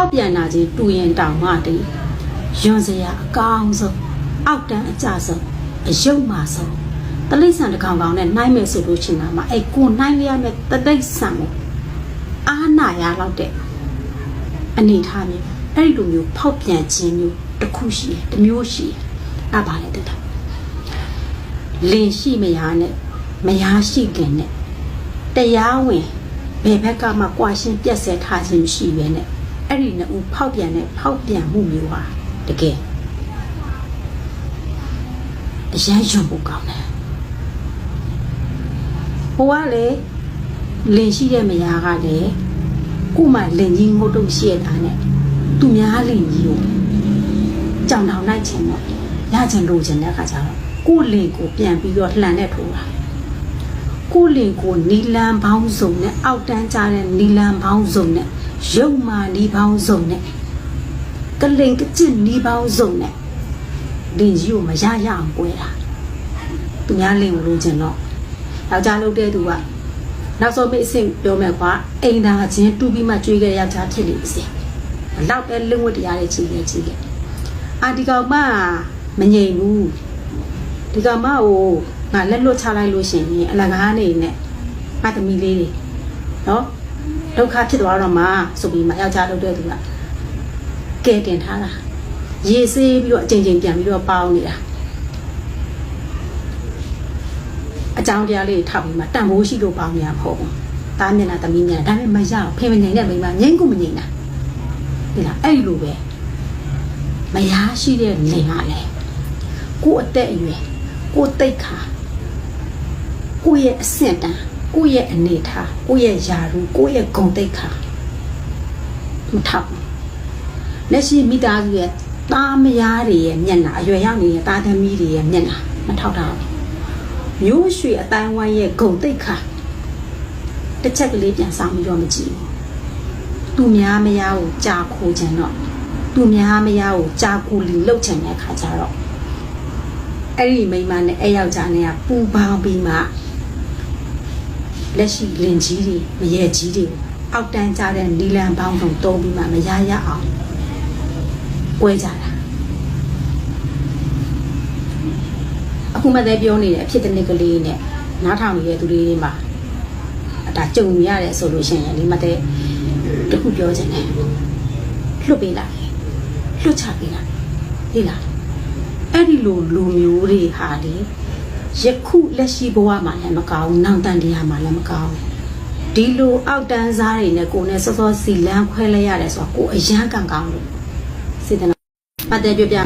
ဖောက်ပြန်တာကြီးတူရင်တောင်မှတည်းယွန်စရာအကောင်းဆုံးအောက်တန်းအကြဆုံးအယုတ်မှဆုံးတလိษံတစ်ကောင်ကောင်နဲ့နှိုင်းမယ်ဆိုလို့ရှိရင်မှအဲ့ကိုနှိုင်းရရမယ့်တလိษံကိုအားနာရလောက်တဲ့အနေထားမျိုးအဲ့ဒီလိုမျိုးဖောက်ပြန်ခြင်းမျိုးတစ်ခုရှိတယ်တစ်မျိုးရှိတယ်အဲ့ပါလေတဲ့တာလင်ရှိမရနဲ့မရရှိခင်နဲ့တရားဝင်ဘယ်ဘက်ကမှကြွားရှင်းပြက်ဆဲထားခြင်းမရှိပဲနဲ့ အဲ့ဒီနှစ်ဦးဖောက်ပြန်တဲ့ဖောက်ပြန်မှုမျိုးဟာတကယ်အရန်ယုံဖို့ကောင်းတယ်ဟိုကလေလင်ရှိတဲ့မယားကလည်းကို့မှာလင်ကြီးငုတ်တုတ်ရှိရတာနဲ့သူများလင်ကြီးကိုကြောင်တောင်လိုက်ချင်တော့ရချင်လို့ချင်တဲ့အခါကျတော့ကို့လင်ကိုပြန်ပြီးတော့လှန်နဲ့ထိုးတာကို့လင်ကိုနီလန်ပေါင်းစုံနဲ့အောက်တန်းကြတဲ့နီလန်ပေါင်းစုံနဲ့ ရုပ်မာနီပေါင်းစုံနဲ့ကလင်ကကျင့်နီပေါင်းစုံနဲ့လင်ကြီးကိုမရရအောင်ပွဲတာသူများလင်ကိုလိုချင်တော့ယောက်ျားလုပ်တဲ့သူကနောက်ဆုံးမိတ်အဆင့်ပြောမယ်ကွာအိမ်သာချင်းတူပြီးမှကြွေးခဲ့ယောက်ျားဖြစ်နေပါစေဘလောက်ပဲလင်းဝတ်တရားတွေကြီးခဲ့ကြီးခဲ့အာဒီကောင်မမငြိမ်ဘူးဒီကောင်မကိုငါလက်လွတ်ချလိုက်လို့ရှရင်အလကားနေနဲ့ငါသမီးလေးတွေနော် ဒုက္ခဖြစ်သွားတော့မှဆိုပြီးမှယောက်ျားလုပ်တဲ့သူကကဲတင်ထားတာရေဆေးပြီးတော့အချိန်ချင်းပြန်ပြီးတော့ပေါင်းနေတာအကြောင်းတရားလေးထောက်ပြီးမှတန်ဖိုးရှိလို့ပေါင်းနေရမဟုတ်ဘူးတားမျက်နှာသမီးမျက်နှာဒါပေမဲ့မရအောင်ဖေမငိန်တဲ့မိန်းမငိမ့်ကိုမငိန်တာဒီလားအဲ့လိုပဲမရရှိတဲ့နေကလည်းကိုယ့်အသက်အရွယ်ကိုယ့်တိတ်ခါကိုယ့်ရဲ့အဆင့်တန်း ကိုယ့်ရဲ့အနေထားကိုယ့်ရဲ့ယာရုကိုယ့်ရဲ့ဂုဏ်တိတ်ခါမထောက်ဘူးလက်ရှိမိသားစုရဲ့သားမယားတွေရဲ့မျက်နှာအရွယ်ရောက်နေတဲ့သားသမီးတွေရဲ့မျက်နှာမထောက်တာဘူးမျိုးရွှေအတိုင်းဝိုင်းရဲ့ဂုံတိတ်ခါတစ်ချက်ကလေးပြန်ဆောင်ပြီးတော့မကြည့်ဘူးသူများမယားကိုကြာခိုးခြင်းတော့သူများမယားကိုကြာကူလီလှုပ်ချင်တဲ့ခါကျတော့အဲ့ဒီမိန်းမနဲ့အဲ့ယောက်ျားနဲ့ကပူပေါင်းပြီးမှ လက်ရှိလင်ကြီးတွေမရဲကြီးတွေအောက်တန်းကြတဲ့နီလန်ပေါင်းစုံတုံးပြီးမှမရရအောင်ပွဲကြတာအခုမှလည်းပြောနေတယ်အဖြစ်တစ်နှစ်ကလေးနဲ့နားထောင်နေတဲ့သူလေးတွေမှာဒါကြုံရတယ်ဆိုလို့ရှိရင်ဒီမှာတဲ့တခုပြောချင်တယ်လွတ်ပေးလိုက်လွတ်ချပေးလိုက်ဒီလားအဲ့ဒီလိုလူမျိုးတွေဟာလေ ယခုလက်ရှိဘဝမှာလည်းမကောင်းဘူးနောက်တန်တရားမှာလည်းမကောင်းဘူးဒီလိုအောက်တန်းစားတွေနဲ့ကိုယ်နဲ့စောစောစီလန်းခွဲလိုက်ရတယ်ဆိုတော့ကိုယ်အရန်ကန်ကောင်းလို့စေတနာပတ်သက်ပြပြ